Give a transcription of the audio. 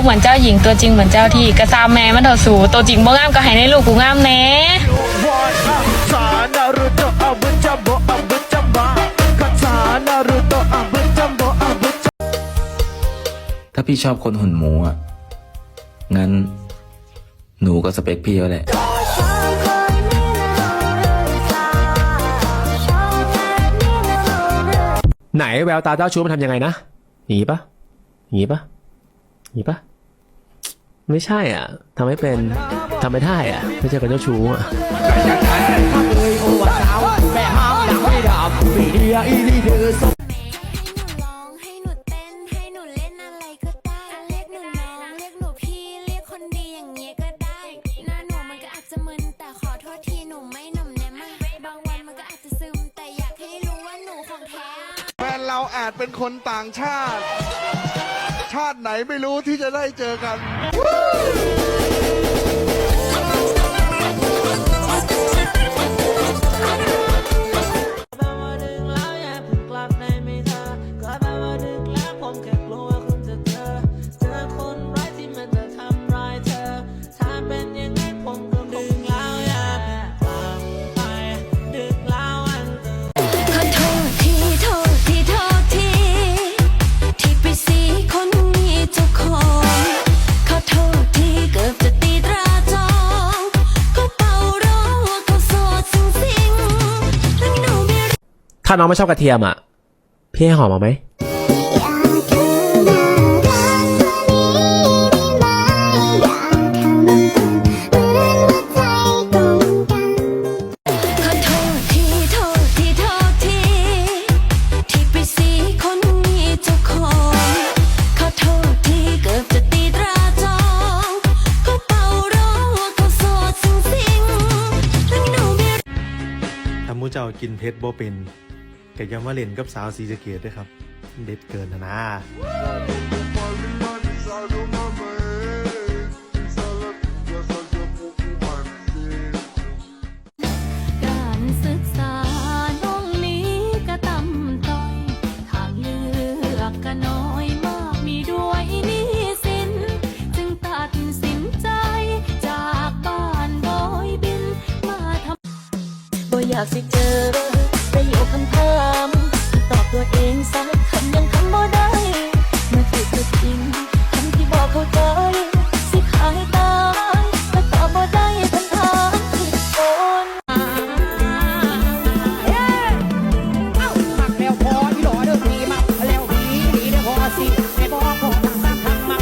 ปเหมือนเจ้าหญิงตัวจริงเหมือนเจ้าที่กระซามแม่มันเถอะสูตัวจริงบ่งามก็ให้ในลูกกูงามแน่สานารุโตะอาบุจัมโบอาบุจัมบะคาถานารุโตะอาบุจัมโบอาบุจัมถ้าพี่ชอบคนหุ่นหมูอะ งั้น หนูก็สเปคพี่แล้วแหละไหนแววตาเจ้าชู้มันทำยังไงนะหนีปะหนีปะหนีปะ ไม่ใช่อะทำไม่เป็นทำไม่ได้อะ ไม่ใช่คนเจ้าชู้อะร้องให้หนูเต้นให้หนูเล่นอะไรก็ได้เรียกหนูน้องเรียกหนูพี่เรียกคนดีอย่างเงี้ยก็ได้หน้าหนูมันก็อาจจะมึนแต่ขอโทษทีหนูไม่หนุ่มแน่มากบางวันมันก็อาจจะซึมแต่อยากให้รู้ว่าหนูของแท้แฟนเราอาจเป็นคนต่างชาติ ชาติไหนไม่รู้ที่จะได้เจอกัน ถ้าน้องไม่ชอบกระเทียมอะ พี่ให้หอมมาไหม ขอโทษทีโทษทีโทษทีที่ไปสีคนมีเจ้าของขอโทษทีเกือบจะตีตราจองเขาเป่ารอว่าเขาโสดสิงสิงแล้วหนูไม่ถ้าหมูเจ้ากินเพชรบ่เป็น ก็อยังมาเล่นกับสาวสีสะเกตด้วยครับ เด็ดเกินนะนะการศึกษาน้องนี้ก็ต่ำต้อยทางเลือกก็น้อยมากมีด้วยหนี้สินจึงตัดสินใจจากบ้านบอยบินมาทำบ่อยากสิเจอ ประโยคคำถามตอบตัวเองสักคำยังคำบ่ได้